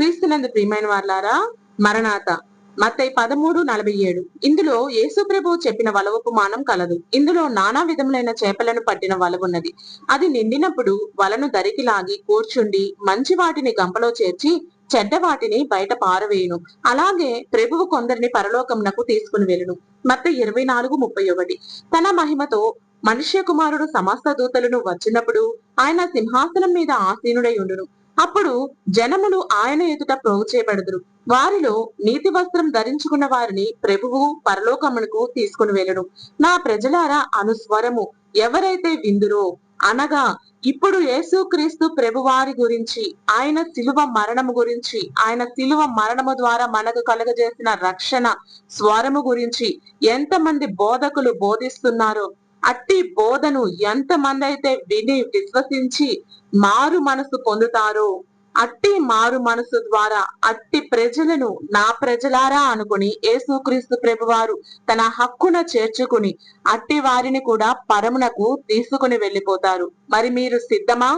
క్రీస్తునందు ప్రియమైన వార్లారా మరణాత. మత్తయి పదమూడు నలభై ఏడు. ఇందులో యేసుప్రభువు చెప్పిన వలవపు మానం కలదు. ఇందులో నానా విధములైన చేపలను పట్టిన వలవున్నది అది నిండినప్పుడు వలను దరికి లాగి కూర్చుండి మంచి వాటిని గంపలో చేర్చి చెడ్డ వాటిని బయట పారవేయును. అలాగే ప్రభువు కొందరిని పరలోకమునకు తీసుకుని వెళ్ళును. మత్త ఇరవై నాలుగు ముప్పై ఒకటి. తన మహిమతో మనుష్య కుమారుడు సమస్త దూతలను వచ్చినప్పుడు ఆయన సింహాసనం మీద ఆసీనుడై ఉండును. అప్పుడు జనములు ఆయన ఎదుట ప్రోగు చేయబడదురు. వారిలో నీతి వస్త్రం ధరించుకున్న వారిని ప్రభువు పరలోకమునకు తీసుకుని వెళ్ళడు నా ప్రజలారా అనుస్వరము ఎవరైతే విందురో అనగా ఇప్పుడు యేసుక్రీస్తు ప్రభువారి గురించి ఆయన సిలువ మరణము గురించి ఆయన సిలువ మరణము ద్వారా మనకు కలుగజేసిన రక్షణ స్వరము గురించి ఎంతమంది బోధకులు బోధిస్తున్నారో అట్టి బోధను ఎంతమంది అయితే విని విశ్వసించి మారు మనసు పొందుతారో అట్టి మారు మనసు ద్వారా అట్టి ప్రజలను నా ప్రజలారా అనుకుని యేసుక్రీస్తు ప్రభువారు తన హక్కున చేర్చుకుని అట్టి వారిని కూడా పరమునకు తీసుకుని వెళ్ళిపోతారు. మరి మీరు సిద్ధమా?